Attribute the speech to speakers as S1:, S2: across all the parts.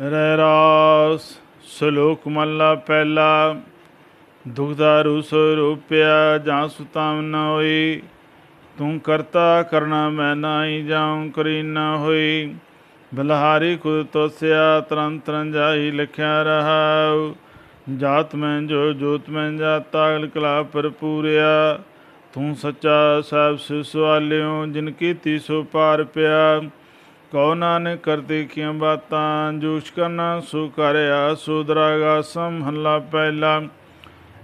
S1: ਰਹਿ ਰਾਸ ਸ਼ਲੋਕ ਮਹਲਾ ਪਹਿਲਾ ਦੁਖਦਾਰੂ ਸਰੂਪਿਆ ਜਾਂ ਸੁਤਾਮ ਨ ਹੋਈ ਤੂੰ ਕਰਤਾ ਕਰਨਾ ਮੈਂ ਨਾਹੀ ਜਾਉ ਕਰੀ ਨਾ ਹੋਈ ਬਲਹਾਰੀ ਖੁਦ ਤੋਸਿਆ ਤਰਨ ਤਰਨ ਜਾਈ ਲਿਖਿਆ ਰਹਾਉ ਜਾਤ ਮੈਂ ਜੋ ਜੋਤ ਮੈਂ ਜਾਤਾ ਅਗਲ ਕਲਾ ਭਰਪੂਰਿਆ ਤੂੰ ਸੱਚਾ ਸਾਹਿਬ ਸਿਸਵਾਲਿਓ ਜਿਨ ਕੀਤੀ ਸੋ ਪਾਰ ਪਿਆ ਕਉ ਨਾਨਕ ਕਰਤੇ ਕੀਆਂ ਬਾਤਾਂ ਜੋਸ਼ ਕਰਨਾ ਸੋ ਕਰਿਆ, ਸੋ ਦਰਾਗਾ ਸਮ ਹੱਲਾ ਪਹਿਲਾ।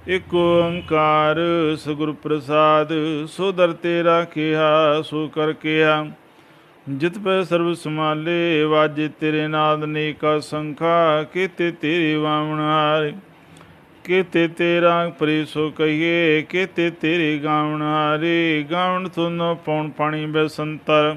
S1: ਇਕ ਓੰਕਾਰ ਸਗੁਰ ਪ੍ਰਸਾਦ, ਸੋ ਦਰ ਤੇਰਾ ਕਿਹਾ, ਸੋ ਕਰ ਕਿਹਾ। ਜਿਤ ਪੈ ਸਰਬ ਸਮਾਲੇ ਵਾਜੇ ਤੇਰੇ ਨਾਦ ਨੇਕਾ ਸੰਖਾ, ਕੀਤੇ ਤੇਰੀ ਵਾਵਣ ਹਾਰੇ। ਕੀਤੇ ਤੇਰਾ ਪਰੀ ਸੋ ਕਹੀਏ, ਕੀਤੇ ਤੇਰੇ ਗਾਵਣ ਹਾਰੇ। ਗਾਵਣ ਤੁਨੋ ਪੌਣ ਪਾਣੀ ਬਸੰਤਰ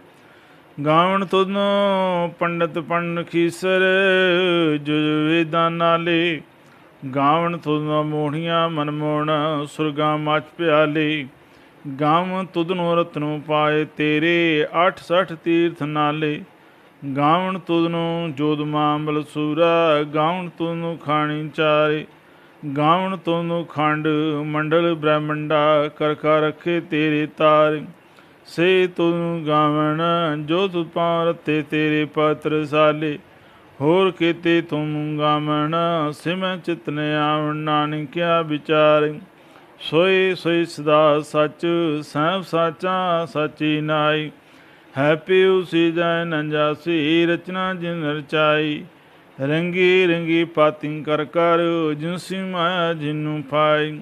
S1: ਗਾਵਣ ਤੁਨੋ ਪੰਡਤ ਪੰਨ ਖੀਸਰ, ਜੁਜ ਵੇਦਾਂ ਨਾਲੇ। ਗਾਵਣ ਤੁਧਨੋ ਮੋਹਣੀਆਂ ਮਨਮੋਹਣ ਸੁਰਗਾ ਮਚ ਪਿਆਲੇ। ਗਾਵਣ ਤੁਧਨੋ ਰਤਨੋ ਪਾਏ ਤੇਰੇ 68 ਤੀਰਥ ਨਾਲੇ। ਗਾਵਣ ਤੁਧਨੋ ਜੋਦ ਮਾਮਲ ਸੂਰਾ, ਗਾਵਣ ਤੁਧਨੋ ਖਾਣੀ ਚਾਰੇ। ਗਾਵਣ ਤੁਧਨੋ ਖੰਡ ਮੰਡਲ ਬ੍ਰਹਮੰਡਾ ਕਰ ਕਰ ਰਖੇ ਤੇਰੇ ਤਾਰੇ। ਸੇ ਤੂੰ ਗਾਵਣ ਜੋ ਤੁ ਪਾਰਤੇ ਤੇਰੇ ਪਾਤਰ ਸਾਲੇ। ਹੋਰ ਕੀਤੇ ਤੂੰ ਗਾਵਣ, ਸਿਮੈ ਚਿਤਨ ਆਵਣ, ਨਾਨਕਿਆ ਵਿਚਾਰ। ਸੋਈ ਸੋਈ ਸਦਾ ਸੱਚ ਸਭ ਸਾਚਾ ਸਚੀ ਨਾਈ। ਹੈ ਪਿਉ ਸੀ ਜੈ ਨੰਜਾਸੀ ਰਚਨਾ ਜਿਨ ਰਚਾਈ ਰੰਗੀ ਰੰਗੀ ਪਾਤਿੰ ਕਰ ਕਰ ਜਿਨਸੀ ਮਾਇਆ ਜਿਨੂੰ ਪਾਈ।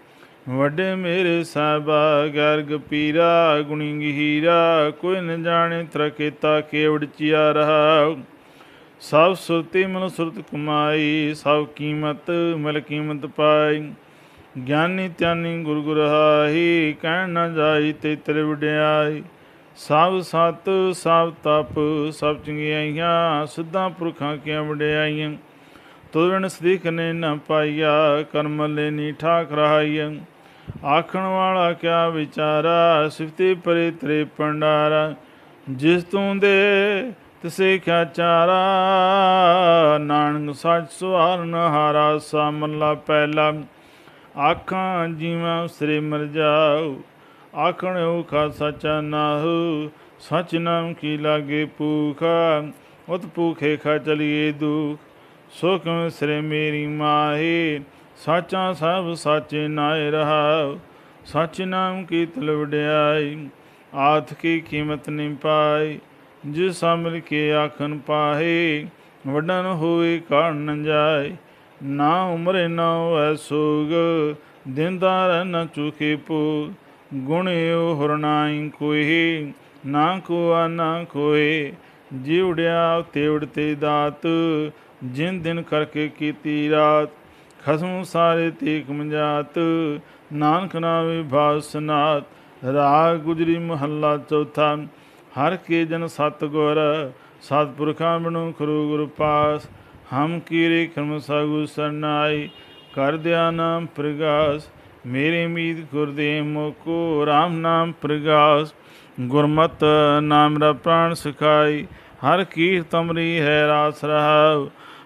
S1: ਵੱਡੇ ਮੇਰੇ ਸਾਹਿਬਾ, ਗਰਗ ਪੀਰਾ ਗੁਣੀ ਗਹੀਰਾ ਕੋਈ ਨ ਜਾਣੇ ਤਰਕੇਤਾ ਕੇਵੜ ਚਿਆ ਰਹਾ। ਸਭ ਸੁਰਤੀ ਮਨ ਸੁਰਤ ਕਮਾਈ, ਸਭ ਕੀਮਤ ਮਿਲ ਕੀਮਤ ਪਾਈ। ਗਿਆਨੀ ਧਿਆਨੀ ਗੁਰ ਗੁਰ ਹਾਈ, ਕਹਿਣ ਨਾ ਜਾਈ ਤੇ ਤੇਰੇ ਵਡਿਆਈ ਸਭ ਸਤ, ਸਭ ਤਪ, ਸਭ ਚੰਗਿਆਈਆਂ, ਸਿੱਧਾਂ ਪੁਰਖਾਂ ਕੀਆਂ ਵਡਿਆਈਆਂ। ਤੁਰਨ ਸਦੀਖ ਨੇ ਨ ਪਾਈਆ, ਕਰਮ ਲੈਨੀ ਠਾਕ ਰਹਾਈਆਂ ਆਖਣ ਵਾਲਾ ਕਿਆ ਵਿਚਾਰਾ, ਸਿਫਤੀ ਪਰੇ ਤਰੇ ਪੰਡਾਰਾ ਜਿਸ ਤੂੰ ਦੇ, ਤਿਸੇ ਕਿਆ ਚਾਰਾ। ਨਾਨਕ ਸੱਚ ਸੁਹਾਰਨ ਹਾਰਾ ਸਾਮਲਾ ਪਹਿਲਾ। ਆਖਾਂ ਜੀਵਾਂ ਸ੍ਰੀ ਮਰ ਜਾਉ ਆਖਣ ਉਖਾ ਸਚਾ ਨਾਹੂ। ਸਚ ਨਾਮ ਕੀ ਲਾਗੇ ਭੂਖਾ। ਉਤ ਭੂਖੇ ਖਾ ਚਲੀਏ ਦੁਖ। ਸੁਖਮ ਸ੍ਰੀ ਮੇਰੀ ਮਾਹੀ, ਸਾਚਾ ਸਭ ਸਾਚੇ ਨਾਏ ਰਹਾ ਸਚ ਨਾਮ ਕੀ ਤਲ ਆਥ ਕੀ ਕੀਮਤ ਨਹੀਂ ਪਾਈ ਜਿਸ ਸਾਮਲ ਕੇ ਆਖਨ ਪਾਹੇ, ਵਡਨ ਹੋਏ ਕਾਣ ਨ ਜਾਏ ਨਾ ਉਮਰੇ ਨਾ ਹੋਐ ਸੋਗ ਦਿਨਦਾਰ ਨ ਚੁਕੇ ਪੂ ਗੁਣਿਓ ਹਰਨਾਈ ਕੋਈ, ਨਾ ਕੋਆ ਨਾ ਕੋਏ ਜਿਵੜਿਆ ਤੇਵੜ ਤੇ ਦਾਤ ਜਿਨ ਦਿਨ ਕਰਕੇ ਕੀਤੀ ਰਾਤ, ਖਸਮ ਸਾਰੇ ਤੀਕ ਮੰਜਾਤ ਨਾਨਕ ਨਾਮੇ ਭਾਸਨਾਤ ਰਾਗ ਗੁਜਰੀ ਮਹੱਲਾ ਚੌਥਾ। ਹਰ ਕੇ ਜਨ ਸਤ ਗੁਰ ਸਤਿਪੁਰਖਾਂ ਬਿਨੁ ਖਰੂ ਗੁਰ ਪਾਸ। ਹਮ ਕੀਰੇ ਕਰਮ ਸਾਗੂ ਸਰਨਾਈ, ਕਰ ਦਿਆ ਨਾਮ ਪ੍ਰਗਾਸ। ਮੇਰੇ ਮੀਤ ਗੁਰਦੇਵ ਮੋਕੋ RAM ਨਾਮ ਪ੍ਰਗਾਸ। ਗੁਰਮਤ ਨਾਮ ਰਾ ਪ੍ਰਾਣ ਸਿਖਾਈ, ਹਰ ਕੀਰ ਤਮਰੀ ਹੈ ਰਾਸ ਰਹਾਉ।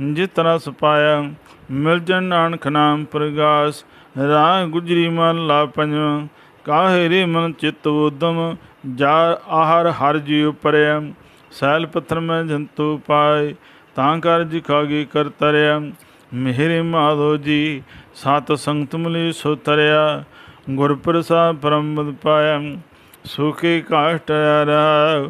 S1: ਜਿਤ ਰਸ ਪਾਇਆ, ਮਿਲ ਜਨ ਨਾਨਕ ਨਾਮ ਪ੍ਰਗਾਸ, ਰਾਹ ਗੁਜਰੀ ਮਨ ਲਾ ਪੰਜਵਾਂ ਕਾਹੇ ਰੇ ਮਨ ਚਿਤ ਉਦਮ ਜਾ ਆਹਰ ਹਰ ਜੀ ਪਰਿਆ ਸੈਲ ਪੱਥਰ ਮੈਂ ਜੰਤੂ ਪਾਏ, ਤਾਂ ਕਰ ਜਿਖਾਗੇ ਕਰ ਤਰਿਆ, ਮਿਹਰੇ ਮਾਧੋ ਜੀ, ਸਤ ਸੰਗਤ ਮਿਲੀ ਸੋ ਤਰਿਆ, ਗੁਰ ਪ੍ਰਸਾਦ ਪਰਮਪਦ ਪਾਇਆ ਸੁਖੇ ਕਾਸ਼ਟ ਰਾ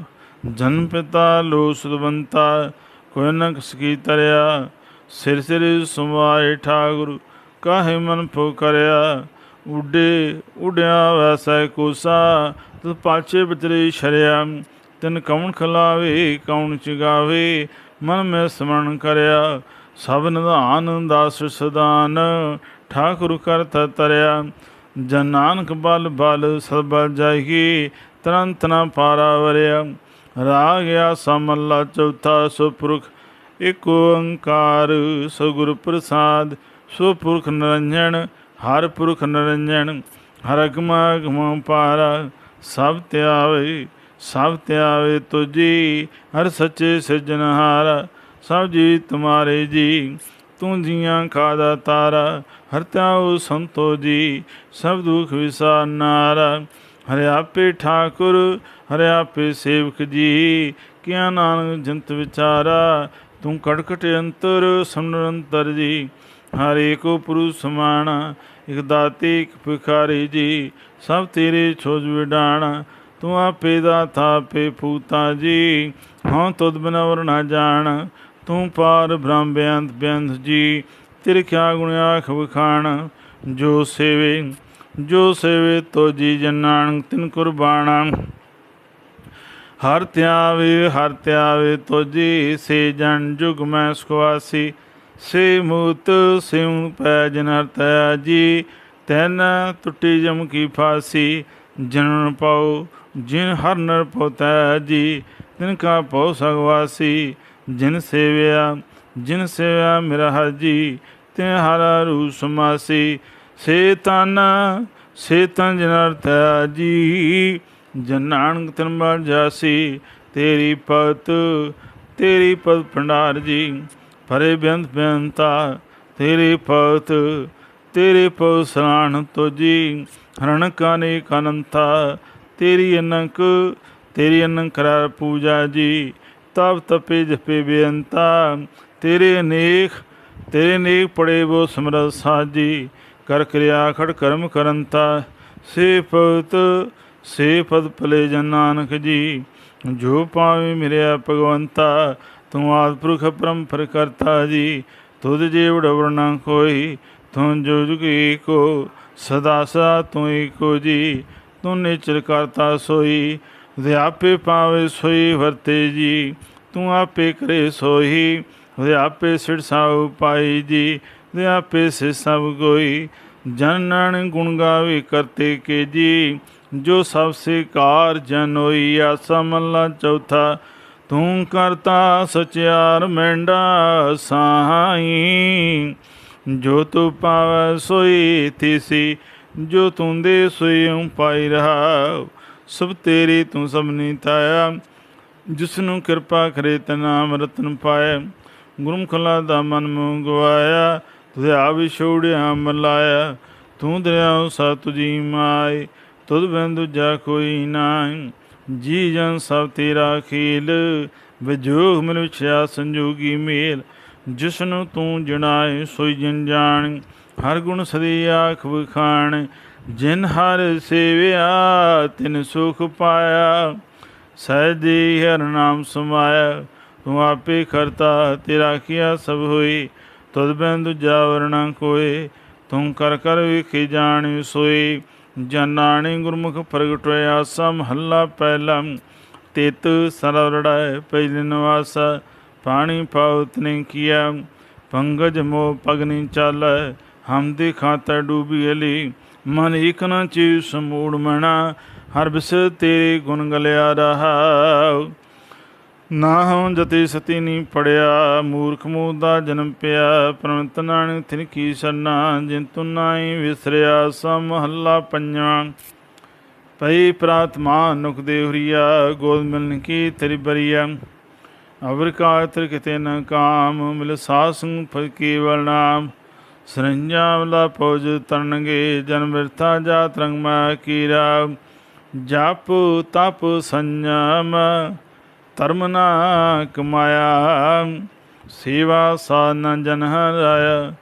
S1: ਜਨ ਪਿਤਾ ਲੋ ਸੁਦਵੰਤਾ ਕੋਈ ਨਕ ਸਕੀ ਤਰਿਆ, ਸਿਰ ਸਿਰ ਸੁਮਾਏ ਠਾਗੁਰ, ਕਾਹੇ ਮਨ ਫੋ ਕਰਿਆ? ਉਡੇ ਉਡਿਆ ਵੈਸੈ ਕੋਸਾ, ਤੂੰ ਪਾਛੇ ਵਿਚਰੇ ਸ਼ਰਿਆ ਤਿਨ ਕੌਣ ਖਲਾਵੇ ਕੌਣ ਚਗਾਵੇ, ਮਨ ਮੈਂ ਸਮਰਨ ਕਰਿਆ, ਸਭ ਨਿਧਾਨ ਦਾਸ ਸਦਾਨ, ਠਾਕੁਰ ਕਰਤ ਤਰਿਆ, ਜਨ ਨਾਨਕ ਬਲ ਬਲ ਸਬਲ ਜਾਹੀ, ਤਰੰਤ ਨ ਪਾਰਾ ਵਰਿਆ। ਰਾਗ ਆਸਾ ਮਹਲਾ ਚੌਥਾ ਸੁਪੁਰਖ, ਇਕ ਓੰਕਾਰ ਸਗੁਰ ਪ੍ਰਸਾਦ। ਸੁਪੁਰਖ ਨਿਰੰਜਨ, ਹਰ ਪੁਰਖ ਨਿਰੰਜਨ, ਹਰ ਅਗਮ ਅਗਮ ਪਾਰਾ। ਸਭ ਧਿਆਵੇ ਸਭ ਧਿਆਵੇ ਤੁਜੀ, ਹਰ ਸੱਚੇ ਸਿਰਜਨਹਾਰ ਸਭ ਜੀ ਤੁਮਾਰੇ ਜੀ, ਤੂੰ ਜੀਆਂ ਖਾਦਾ ਤਾਰਾ। ਹਰ ਤਿਆਉ ਸੰਤੋ ਜੀ, ਸਭ ਦੁਖ ਵਿਸਾਰਨਾਰਾ ਹਰਿ ਆਪੇ ਠਾਕੁਰ, ਹਰਿ ਆਪੇ ਸੇਵਕ ਜੀ। ਕਿਆ ਨਾਨਕ ਜੰਤ ਵਿਚਾਰਾ, ਤੂੰ ਕੜਕਟ ਅੰਤਰ ਸਮਨੰਤਰ ਜੀ। ਹਰੇ ਕੋ ਪੁਰੂ ਸਮਾਣਾ ਇਕ ਦਾਤੇ, ਇਕ ਭਿਖਾਰੀ ਜੀ। ਸਭ ਤੇਰੇ ਛੋਜ ਵਿਡਾਣਾ, ਤੂੰ ਆਪੇ ਦਾ ਥਾਪੇ ਪੂਤਾ ਜੀ। ਹਾਂ ਤੁਧ ਬਿਨਾ ਵਰ ਨਾ ਜਾਣ, ਤੂੰ ਪਾਰ ਬ੍ਰਹਮ ਬੇਅੰਤ ਬੇਅੰਤ ਜੀ। ਤੇਰੇ ਕਿਆ ਗੁਣ ਆਖ ਵਖਾਣ, ਜੋ ਸੇਵੇ ਜੋ ਸੇਵੇ ਤੋ ਜੀ ਜਨਾਨ ਤਿਨ ਕੁਰਬਾਨਾ। ਹਰ ਧਿਆਵੇ ਹਰ ਧਿਆਵੇ ਤੋਜੀ ਸੇ ਜਨ, ਜੁਗ ਮੈਂ ਸੁਖਵਾਸੀ। ਸੇ ਮੂਤ ਸਿਉ ਪੈ ਜਨਰ ਤੈ ਜੀ, ਤੈਨ ਟੁੱਟੀ ਜਮ ਕੀ ਫਾਸੀ। ਜਨਨ ਪਾਉ, ਜਿਨ ਹਰ ਨਰ ਪੋਤੈ ਜੀ, ਤਿਨ ਕਾ ਪਉ ਸਗਵਾਸੀ ਜਿਨ ਸੇਵਿਆ ਜਿਨ ਸੇਵਿਆ ਮੇਰਾ ਹਰ ਜੀ ਤੇ ਹਰ ਰੂ ਸਮਾਸੀ ਸੇ ਤਨ ਸੇ ਤਨ ਜਨਰ ਤੈ ਜੀ। ਜਨ ਨਾਨਕ ਤਨਬਲ ਜਾਸੀ, ਤੇਰੀ ਪਤ ਤੇਰੀ ਪਤ ਭੰਡਾਰ ਜੀ। ਭਰੇ ਬੇਅੰਤ ਬੇਅੰਤਾ ਤੇਰੇ ਪਤ, ਤੇਰੇ ਪਉ ਸਰਾਣ ਤੋਜੀ। ਹਰਣ ਕਾਨੇ ਕਨੰਤਾ ਤੇਰੀ ਅਨੰਕ ਤੇਰੀ ਅਨੰਕ ਕਰਾਰ ਪੂਜਾ ਜੀ। ਤਪ ਤਪੇ ਜਪੇ ਬੇਅੰਤਾ, ਤੇਰੇ ਅਨੇਕ, ਤੇਰੇ ਨੇਕ ਪੜੇ ਬੋ ਸਮਰਤ ਸਾਜੀ ਕਰ ਕਿਰਿਆ ਖੜ ਕਰਮ ਕਰੰਤਾ ਸੇ ਪਤ ਸੇ ਪਦ ਭਲੇ ਜਨ ਨਾਨਕ ਜੀ। ਜੋ ਪਾਵੇ ਮੇਰੇ ਭਗਵੰਤਾ, ਤੂੰ ਆਦ ਪੁਰਖ ਪਰੰਪਰ ਕਰਤਾ ਜੀ। ਤੁਧ ਜੇ ਵਡਵਰ ਕੋਈ, ਤੂੰ ਜੋ ਜੁਗੀ ਕੋ ਸਦਾ ਸਦਾ ਤੂੰ ਏਕੋ ਜੀ। ਤੂੰ ਨਿਚਰ ਕਰਤਾ ਸੋਈ, ਦੇ ਆਪੇ ਪਾਵੇ ਸੋਈ ਵਰਤੇ ਜੀ। ਤੂੰ ਆਪੇ ਕਰੇ ਸੋਈ ਵਿਆਪੇ ਸਿਰ ਸਾਉ ਪਾਈ ਜੀ। ਵਿਆਪੇ ਸੇ ਸਭ ਕੋਈ। ਜਨਨ ਗੁਣ ਗਾਵੇ ਕਰਤੇ ਕੇ ਜੀ ਜੋ ਸਭ ਸੇ ਕਾਰ ਜਨ ਹੋਈ ਆਸਾ ਮੱਲਾ ਚੌਥਾ। ਤੂੰ ਕਰਤਾ ਸਚਿਆਰ ਮੈਂਡਾ ਸਾਈ, ਜੋ ਤੂੰ ਪਾਵੈ ਸੋਈ ਥੀਸੀ, ਜੋ ਤੂੰ ਦੇ ਸੋਈ ਪਾਈ ਰਹਾ। ਸਭ ਤੇਰੀ ਤੂੰ ਸਭਨੀ ਤਾਇਆ ਜਿਸ ਨੂੰ ਕਿਰਪਾ ਕਰੇ ਤਨਾਮ ਰਤਨ ਪਾਏ ਗੁਰਮੁਖਲਾ ਦਾ ਮਨ ਮੁ ਗਵਾਇਆ ਤੁਝੇ ਆ ਵਿਛੋੜਿਆ ਮਲਾਇਆ, ਤੂੰ ਦਰਿਆ ਸਾ ਤੁਜੀ ਮਾਈ ਤੁਧ ਬਿਨ ਦੂਜਾ ਕੋਈ ਨਾਹੀ। ਜੀ ਜਨ ਸਭ ਤੇਰਾ ਖੇਲ, ਵਿਜੋਗ ਮਿਲ ਵਿਛਿਆ ਸੰਜੋਗੀ ਮੇਲ। ਜਿਸ ਨੂੰ ਤੂੰ ਜਣਾਏ, ਸੋਈ ਜਨ ਜਾਣ, ਹਰ ਗੁਣ ਸਦੀ ਆਖ ਵਖਾਣ। ਜਿਨ ਹਰ ਸੇਵਿਆ, ਤਿਨ ਸੁਖ ਪਾਇਆ। ਸਹਿਜੀ ਹਰ ਨਾਮ ਸਮਾਇਆ, ਤੂੰ ਆਪੇ ਕਰਤਾ, ਤੇਰਾ ਕੀਆ ਸਭ ਹੋਈ ਤੁਧ ਬਿਨ ਦੂਜਾ ਵਰਣਾ ਕੋਏ ਤੂੰ ਕਰ ਕਰ ਵੇਖੀ ਜਾਣੀ ਸੋਈ ਜਨਾਣੀ ਗੁਰਮੁਖ ਪ੍ਰਗਟ ਹੋਇਆ ਸਮ ਹੱਲਾ ਪਹਿਲਾ। ਤਿਤ ਸਰਵੜਾਇ ਪਹਿਲੇ ਨਿਵਾਸ, ਪਾਣੀ ਪਾਉਤ ਨੇ ਕੀਆ। ਪੰਗਜ ਮੋ ਪਗਨੀ ਚਾਲੈ, ਹਮ ਦੇ ਖਾਤਾ ਡੂਬੀ ਅਲੀ। ਮਨ ਇਕ ਨ ਚੀ ਸਮੂੜ ਮਣਾ ਹਰ ਬਿਸ ਤੇਰੇ ਗੁਣ ਗਲਿਆ ਰਹਾ। ਨਾ ਹਉ ਜਤੀ ਸਤੀ ਨੀ ਪੜਿਆ, ਮੂਰਖ ਮੂਹ ਦਾ ਜਨਮ ਪਿਆ। ਪ੍ਰਮਤ ਨਾਨਕ ਤਿਨ ਕੀ ਸਰਨਾ ਜਿਨ ਤੂ ਨਾਹੀ ਵਿਸਰਿਆ, ਸਾ ਮਹੱਲਾ ਪੰਜਵਾਂ ਪਈ ਪ੍ਰਾਤਮਾ ਨੁਕ ਦੇ ਹੁਰੀਆ, ਗੋਦ ਮਿਲਨ ਕੀ ਤੇਰੀ ਬਰੀਆ। ਅਵਰ ਕਾਤਰ ਕਿਤੇ ਨ ਕਾਮ, ਮਿਲ ਸਾਸੰ ਫਲ ਨਾਮ। ਸਰੰਜਾ ਪੋਜ ਤਰਨਗੇ ਜਨਮ ਵਿਰਥਾ ਜਾਤ ਰੰਗ ਮਾ ਕੀਰਾ। ਜਪ ਤਪ ਸੰਜਮ ਧਰਮ ਨਾ ਕਮਾਇਆ, ਸੇਵਾ ਸਾਧਨ ਜਨ ਹਰਾਇਆ।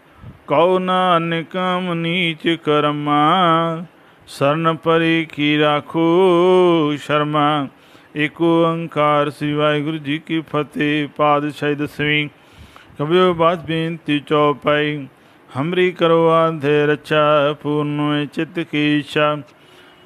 S1: ਕਉ ਨਾ ਨਿਕਮ ਨੀਚ ਕਰਮਾ, ਸਰਨ ਪਰੀ ਕੀ ਰਾਖੋ ਸ਼ਰਮਾ। ਏਕ ਓੰਕਾਰ ਸ੍ਰੀ ਵਾਹਿਗੁਰੂ ਜੀ ਕੀ ਫਤਿਹ, ਪਾਤਸ਼ਾਹੀ ਦਸਵੀਂ। ਕਬਿਓ ਬਾਤ ਬੇਨਤੀ ਚੌਪਾਈ ਹਮਰੀ ਕਰੋ ਆਧੇ ਰਚਾ ਪੂਰਨ ਚਿਤ ਕੀ ਇੱਛਾ।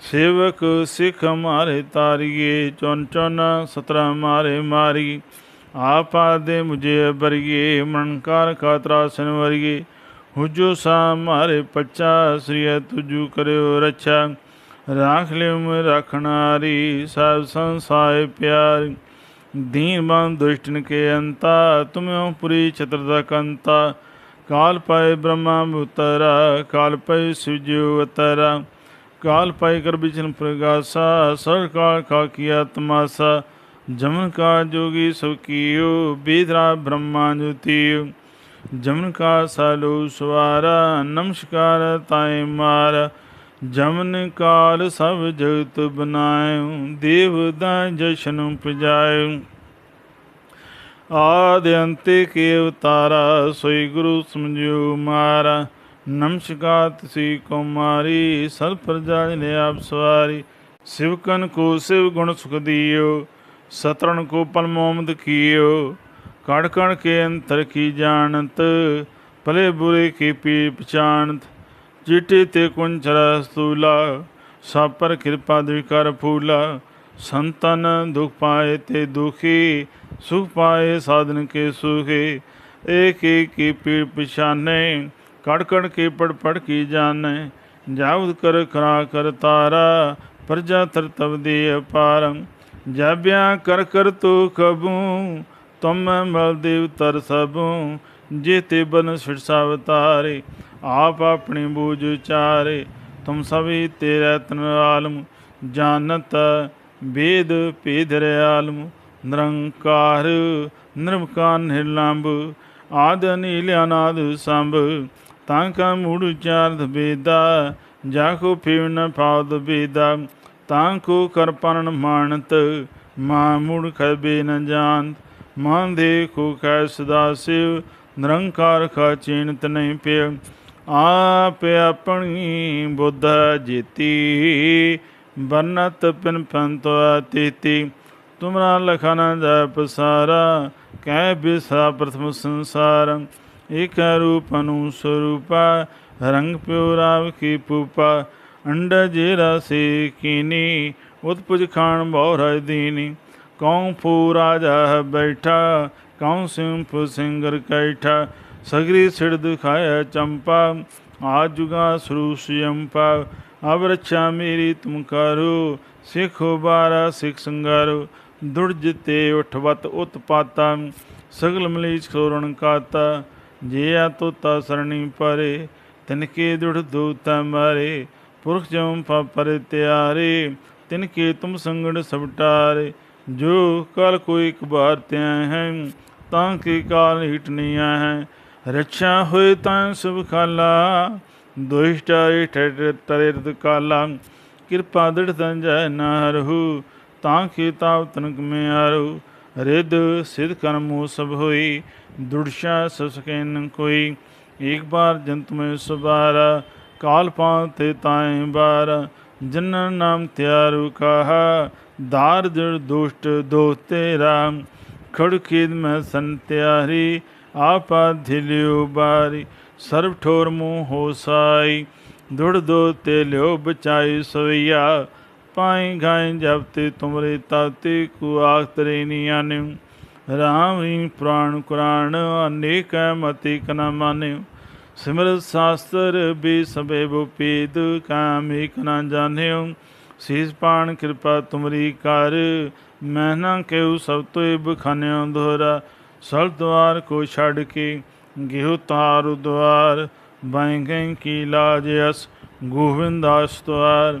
S1: ਸੇਵਕ ਸਿਖ ਮਾਰੇ ਤਾਰੀਏ ਚੌਨ ਚੌਨ ਸਤਰਾ ਮਾਰੇ ਮਾਰੀ ਆਪਾ ਦੇ ਮੁਝੇ ਬਰੀਏ ਮਨਕਾਰ ਖਾਤਰਾ ਸਨਵਰੀਏ ਹੁਜੋ ਸਾ ਮਾਰੇ ਪੱਚਾ ਸ੍ਰੀ ਤੁਜੂ ਕਰਿਓ ਰੱਛਾ। ਰਾਖ ਲਿਓ ਮੈਂ ਰਖਣਾਰੀ, ਸਭ ਸੰਸਾਏ ਪਿਆਰ। ਦੀਨ ਬੰਦ ਦੁਸ਼ਟਨ ਕੇ ਅੰਤਾ, ਤੁਮਿਓ ਪੁਰੀ ਛਤਰ ਦਾ ਕੰਤਾ। ਕਾਲ ਪਾਏ ਬ੍ਰਹਮਾ ਉਤਰਾ ਕਾਲ ਪਏ ਸਿਜੋ ਉਤਰਾ ਕਾਲ ਪਾਈ ਕਰ ਬਿਚਨ ਪ੍ਰਗਾਸਾ, ਸਰ ਕਾਲ ਕਾ ਕੀਆ ਤਮਾਸਾ ਜਮਨ ਕਾ ਜੋਗੀ ਸੋ ਕੀਓ ਬੇਦਰਾ ਬ੍ਰਹਮਾ ਜੋਤੀਓ। ਜਮਨ ਕਾ ਸਾਲੋ ਸਵਾਰਾ, ਨਮਸਕਾਰ ਤਾਏ ਮਾਰ। ਜਮਨ ਕਾਲ ਸਭ ਜਗਤ ਬਨਾਇਓ, ਦੇਵ ਦਾ ਜਸ਼ਨ ਪਜਾਇਓ ਆਦਿ ਅੰਤੇ ਕੇ ਉਤਾਰਾ, ਸੋਈ ਗੁਰੂ ਸਮਝਿਓ ਮਾਰਾ। ਨਮਸਕਾਰ ਤਿਸੀ ਕੁਮਾਰੀ ਸਰ ਪ੍ਰਜਾ ਨੇ ਆਪ ਸਵਾਰੀ। ਸਿਵਕਨ ਕੋ ਸਿਵ ਗੁਣ ਸੁਖ ਦਿਓ ਸਤਰਨ ਕੋ ਪਲ ਮੋਮਦ ਕੀਓ। ਕੜ ਕੜ ਕੇ ਅੰਤਰ ਕੀ ਜਾਣਤ, ਭਲੇ ਬੁਰੇ ਕੀ ਪੀ ਪਛਾਨਤ ਚਿਟੇ ਤੇ ਕੁੰਚਰ ਸਤੂਲਾ ਸਾਪਰ ਕਿਰਪਾ ਦੇ ਕਰ ਫੂਲਾ। ਸੰਤਨ ਦੁਖ ਪਾਏ ਤੇ ਦੁਖੀ, ਸੁਖ ਪਾਏ ਸਾਧਨ ਕੇ ਸੁਖੇ। ਏਕ ਏਕ ਕੀ ਪੀੜ ਪਛਾਨੇ ਕੜ ਕੇ ਪੜ ਪੜ ਕੀ ਜਾਣੈ? ਜਾਉਦ ਕਰ ਖਰਾ ਕਰ ਤਾਰਾ, ਪ੍ਰਜਾ ਤਰ ਤਵ ਦੇ ਅਪਾਰੰ। ਜਾਬਿਆ ਕਰ ਕਰ ਤੋ ਕਬੂ ਤੁਮ ਮਲ ਦੇਵ ਤਰ ਸਭੂ। ਜੇ ਤੇ ਬਨ ਸਿਰਸਾ ਤਾਰੇ ਆਪ ਆਪਣੀ ਬੂਝ ਚਾਰੇ। ਤੁਮ ਸਭੀ ਤੇਰੇ ਤਨ ਆਲਮ, ਜਾਣਤ ਵੇਦ ਭੇਦ ਰਿਆਲਮ। ਨਿਰੰਕਾਰ ਨਿਰਮਕਾਰ ਨਿਰਲੰਭ ਆਦ ਨੀਲ ਅਨਾਦ ਸੰਭ। ਤਾਂ ਕਾ ਮੂੜ ਉਚਾਰਤ ਬੇਦਾ, ਜਾ ਕੋ ਫੇਵ ਨ ਪਾਵਤ ਬੇਦਾ, ਤਾਂ ਕੋ ਕਰ ਪਰਨ ਮਾਨਤ, ਮਾ ਮੂੜ ਖਬੇ ਨ ਜਾਣਤ ਮਨ ਦੇ ਕੋ ਕੈ ਸਦਾ ਸਿਵ, ਨਿਰੰਕਾਰ ਖਾ ਚੀਨਤ ਨਹੀਂ ਪਿਆ। ਆਪ ਆਪਣੀ ਬੁੱਧ ਜੀਤੀ ਬਰਨਤ ਪਿਨ ਪੰਤੋ ਤੀਤੀ ਤੁਮਰਾ ਲਖਨ ਜਪ ਪਸਾਰਾ ਕਹਿ ਬਿਸਾ ਪ੍ਰਥਮ ਸੰਸਾਰ। ਏਕ ਰੂਪ ਅਨੂ ਸਰੂਪਾ, ਰੰਗ ਪਿਓ ਰਾਵ ਕੀ ਪੂਪਾ ਅੰਡ ਜੇ ਰਸੇ ਕੀਨੀ, ਉਤਪੁਜ ਖਾਨ ਬਹੁ ਰਾਜ ਦੀਨੀ। ਕੌਂ ਫੂ ਰਾਜਾ ਬੈਠਾ ਕੌਂ ਸਿੰਫ ਸਿੰਗਰ ਕੈਠਾ, ਸਗਰੀ ਸਿੜ ਦਿਖਾਇਆ ਚੰਪਾ, ਆ ਜੁਗਾ ਸਰੂਸ ਯੰਪਾ ਅਬ ਰੱਛਾ ਮੇਰੀ ਤੁਮ ਕਰੋ, ਸਿੱਖ ਬਾਰਾ ਸਿੱਖ ਸੰਗਾਰੋ ਦੁੜ ਜਿਤੇ ਉਠਵਤ ਉਤਪਾਤਾ ਜੇ ਆ ਤੋਤਾ ਸਰਣੀ ਪਰੇ ਤਿਨਕੇ ਦੁੜ ਦੂਤਾ ਮਾਰੇ, ਪੁਰਖ ਜਮ ਪਰ ਤਿਆਰੇ ਤਿਨਕੇ ਤੁਮ ਸੰਗੜ ਸਬਟਾਰੇ ਜੋ ਕਲ ਕੋਈ ਇੱਕ ਬਾਰ ਤਿਆ ਹੈ, ਤਾਂ ਕੇ ਕਾਲ ਹਿਟਨੀਆਂ ਹੈ। ਰੱਛਾ ਹੋਏ ਤਾਂ ਸੁਭ ਖਾਲਾ ਦੁਸ਼ਟਾਰੇ ਠਰ ਤਰੇ ਕਾਲਾ, ਕਿਰਪਾ ਦ੍ਰਿੜ ਤੰਜੈ ਨਾ ਰਹੂ ਤਾਂ ਕੀ ਤਾਵ ਤਨਕ ਮੇ ਆਰੂ ਰਿਦ ਸਿਧ ਕਰਮੋ ਸਭ ਹੋਈ ਦੁੜਸ਼ਾ ਸਸਕੈਨ ਕੋਈ। ਇੱਕ ਬਾਰ ਜੰਤ ਮੈਂ ਸੁਬਾਰਾ ਕਾਲ ਪਾਤੇ ਤਾਏ ਬਾਰ। ਜਨ ਨਾਮ ਤਿਆਰੂ ਕਹਾ, ਦਾਰ ਜੜ ਦੁਸ਼ਟ ਦੋ ਤੇਰਾ। ਖੜ ਖੇਦ ਮੈਂ ਸੰਤਿਆਰੀ ਆਪਾ ਧਿਲਿਓ ਬਾਰੀ। ਸਰਬ ਠੋਰ ਮੂੰਹ ਹੋ ਦੁੜ ਦੋ ਤੇ ਲਿਓ ਬਚਾਈ ਸਵਈਆ ਪਾਈ ਗਾਏ ਜਬ ਤੇ ਤੁਮਰੇ ਤਾਤੇ ਕੋ ਆਖ ਤਰੇ ਨੀ ਆਨਿਉ ਰਾਮ ਹੀ ਪ੍ਰਾਣ ਕੁਰਾਨ ਅਨੇਕ ਮਤੀ ਕਨ ਮਾਨਿਉ ਸਿਮਰ ਸਾਸਤਰ ਬੇ ਸਬੇ ਬੁਪੀਦ ਕਾਮ ਏਕ ਨਾ ਜਾਣਿਉ ਸੀਸ ਪਾਣ ਕਿਰਪਾ ਤੁਮਰੀ ਕਰ, ਮੈਂ ਨਾ ਕਹਿਉ ਸਭ ਤੋਏ ਬਖਾਨਿਓ ਦੋਹਰਾ। ਸਲ ਦਵਾਰ ਕੋ ਛੱਡ ਕੇ ਗਿਹੁ ਤਾਰ ਦੁਆਰ ਬਾਈ ਗਈ ਕੀ ਲਾਜ ਅਸ ਗੋਵਿੰਦਾਸ ਦੁਆਰ।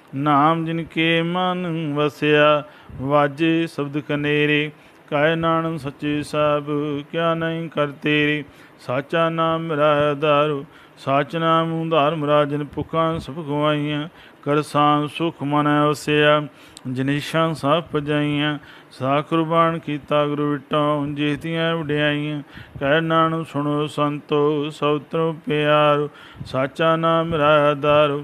S1: ਨਾਮ ਜਿਨ ਕੇ ਮਨ ਵਸਿਆ, ਵਾਜੇ ਸ਼ਬਦ ਕਨੇਰੇ, ਕਾਇ ਨਾਨਕ ਸੱਚੇ ਸਾਹਿਬ ਕਿਆ ਨਹੀਂ ਕਰ ਤੇਰੇ। ਸਾਚਾ ਨਾਮ ਮੇਰਾ ਆਧਾਰ ਸਾਚ ਨਾਮ ਉਧਾਰ ਮਰਾਜਨ ਭੁਖਾਂ ਸਭ ਗਵਾਈਆਂ ਕਰਸਾਂ ਸੁਖ ਮਨ ਵਸਿਆ ਜਨੀਸ਼ਾਂ ਸਭ ਪਜਾਈਆਂ, ਸਾ ਕੁਰਬਾਨ ਕੀਤਾ ਗੁਰੂ ਵਿਟੋਂ, ਜੀਤੀਆਂ ਵਡਿਆਈਆਂ। ਕਹਿ ਨਾਨਕ ਸੁਣੋ ਸੰਤੋ ਸੌਤਰੋ ਪਿਆਰ, ਸਾਚਾ ਨਾਮ ਮੇਰਾ ਆਧਾਰ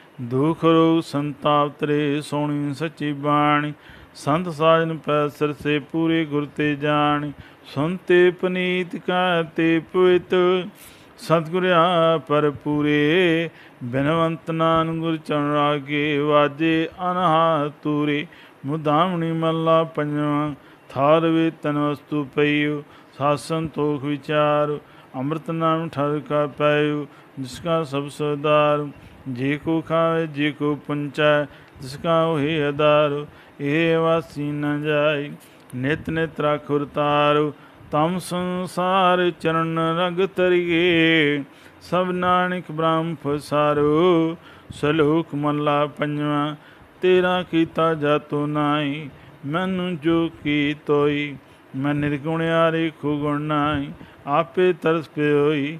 S1: ਦੁਖ ਰੋਗ ਸੰਤਾਪ ਤਰੇ ਸੋਣੀ ਸੱਚੀ ਬਾਣੀ। ਸੰਤ ਸਾਜਨ ਪੈ ਸਰਸੇ ਪੂਰੇ ਗੁਰ ਤੇ ਜਾਣ। ਸੁਨਤੇ ਪਨੀਤ ਕਾ ਤੇ ਪਵਿੱਤ ਸਤਿਗੁਰ ਪਰ ਪੂਰੇ। ਬਿਨਵੰਤ ਨਾਨ ਗੁਰ ਚਰਨ ਰਾਗੇ ਵਾਜੇ ਅਨਹਾ ਤੂਰੇ। ਮੁਦਾਮਣੀ ਮੱਲਾ ਪੰਜਵਾਂ। ਥਾਰ ਵੇ ਤਨ ਵਸਤੂ ਪਈਓ। ਸਾਸਨ ਤੋਖ ਵਿਚਾਰ। ਅੰਮ੍ਰਿਤ ਨਾਮ ਠਰ ਕਾ ਪਾਇਓ ਜਿਸ ਕਾ ਸਭ ਸਰਦਾਰ ਜੇ ਕੋ ਖਾਵੇ, ਜੇ ਕੋ ਪੁੰਚੈ, ਜਿਸ ਕਾ ਹੋਏ ਅਦਾਰ ਇਹ ਵਾਸੀ ਨ ਜਾਈ। ਨਿਤ ਨਿਤ ਰਾਖੁਰ ਤਾਰੂ ਤਮ ਸੰਸਾਰ ਚਰਨ ਰਗ ਤਰੀਏ ਸਭ ਨਾਨਕ ਬ੍ਰਹਮ ਫਸਾਰੂ ਸਲੋਕ ਮੱਲਾ ਪੰਜਵਾਂ, ਤੇਰਾ ਕੀਤਾ ਜਾਤੋ ਨਾਈ ਮੈਨੂੰ ਜੋ ਕੀ ਤੋਈ। ਮੈਂ ਨਿਰਗੁਣਿਆਰੇ ਖੁ ਗੁਣ ਨਾਈ ਆਪੇ ਤਰਸ ਪਿਓਈ।